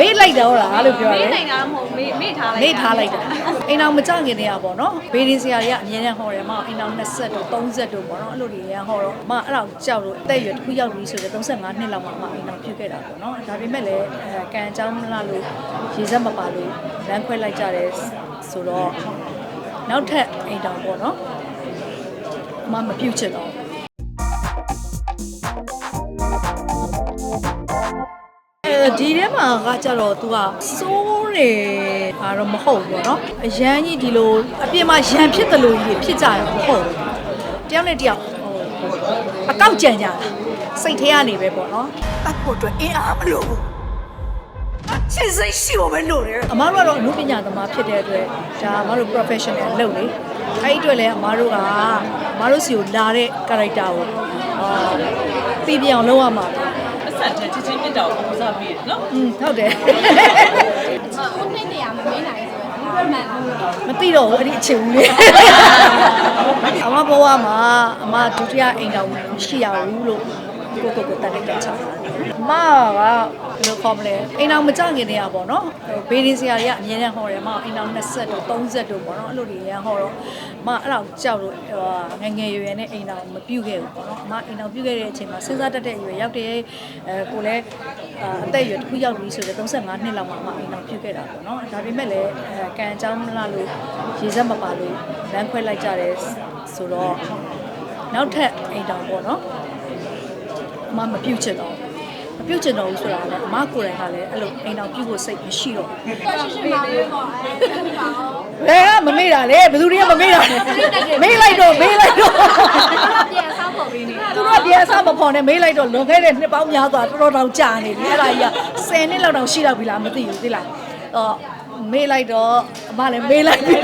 မေ့လိုက်တော့လားလို့ပြောတယ်မေ့နိုင်တာမဟုတ်မေ့မေ့ထားလိုက်မေ့ထားလိုက်တာအိမ်အောင်မကြခင်တည်းကပေါ့နော်ဘေးဒီဆရာတွေကအမြဲတမ်းဟောတယ်မအိမ်အောင်20တို့30တို့ပေါ့နော်အဲ့လိုတွေရန်ဟောတော့မအဲ့ဒါကိုကြောက်လို့အသက်အရွယ်တစ်ခုရောက်ပြီဆိုတော့35နှစ်လောက်မှမအိမ်အောင်ပြုတ်ခဲ့တာပေါ့နော်ဒါပေမဲ့လည်းအဲကံအကြောင်းမလားလို့ရေစက်မပါလို့လမ်းခွဲလိုက်ကြတယ်ဆိုတော့နောက်ထပ်အိမ်တောင်ပေါ့နော်မမပြုတ်ချင်တော့ ဒီထဲမှာကကြတော့ तू ကစိုးနေတာတော့မဟုတ်ဘူးเนาะအရန်ကြီးဒီလိုအပြင်မှာရန်ဖြစ်တယ်လို့ကြီးဖြစ်ကြရမဟုတ်ဘူးတယောက်နဲ့တယောက်ဟိုအကောက်ကြံကြတာစိတ်ထဲကနေပဲပေါ့နော်တတ်ဖို့အတွက်အင်းအားမလို့ဘူးချစ်စိတ်ရှိဖို့ပဲလို့တယ်အမားတို့ကတော့အမှုပညာသမားဖြစ်တဲ့အတွက်ဒါအမားတို့ professional လုပ်လေအဲ့ဒီအတွက်လည်းအမားတို့ကအမားတို့စီကိုလာတဲ့ character ကိုအာပြပြအောင်လုပ်ရမှာပဲ အ ဆက်တည်းချစ်ချင်းမြတ်တာကိုပူဇော်ပြီးတယ်နော်อืมဟုတ်တယ်ဦးနှစ်နေရမမေ့နိုင်ဆိုရင်မှန်လားမသိတော့ဘူးအဲ့ဒီအချိန်ဦးလေးအမဘဝမှာအမဒုတိယအိမ်တော်ရှိရဘူးလို့ကိုကိုကိုတတ်တဲ့ကချာအမကဘယ်လို ခေါ်မလဲအိမ်တော်မကြခင်တည်းကပေါ့နော်ဘေးဒီဆရာတွေကအမြဲတမ်းဟောတယ်အမအိမ်တော်20တို့30တို့ပေါ့နော်အဲ့လိုတွေရန်ဟောတော့အမအဲ့ဒါကိုကြောက်လို့ဟိုငယ်ငယ်ရွယ်ရွယ်နဲ့အိမ်တော်မပြုတ်ခဲ့ဘူးပေါ့နော်အမအိမ်တော်ပြုတ်ခဲ့တဲ့အချိန်မှာစဉ်းစားတတ်တဲ့အရွယ်ရောက်တဲ့အဲကိုလည်းအသက်အရွယ်တစ်ခုရောက်ပြီဆိုတော့35နှစ်လောက်မှအမအိမ်တော်ပြုတ်ခဲ့တာပေါ့နော်ဒါပေမဲ့လည်းအဲကံအကြောင်းမလားလို့ရေစက်မပါလို့လမ်းခွဲလိုက်ကြတယ်ဆိုတော့နောက်ထပ်အိမ်တော်ပေါ့နော်အမမပြုတ်ချင်တော့ မပြုတ်ချင်တော့ဘူးဆိုတာလည်းအမကိုယ်တိုင်ကလည်းအဲ့လိုအိမ်တော်ပြုတ်ဖို့စိတ်မရှိတော့ဘူးတော်ရှိရှိပါပဲပေါ့အဲပါအောင်ဘယ်ကမမေ့တာလဲဘယ်သူတွေကမမေ့တာလဲမေ့လိုက်တော့မေ့လိုက်တော့ပြန်ဆောက်ဖို့ပြီးနေသူတို့ကပြန်အစားမဖော်နဲ့မေးလိုက်တော့လွန်ခဲ့တဲ့နှစ်ပေါင်းများစွာတော်တော်တောင်ကြာနေပြီအဲ့ဒါကြီးက10နှစ်လောက်တောင်ရှိတော့ပြီလားမသိဘူးသိလားအော်မေးလိုက်တော့အမလည်းမေးလိုက်ပြီ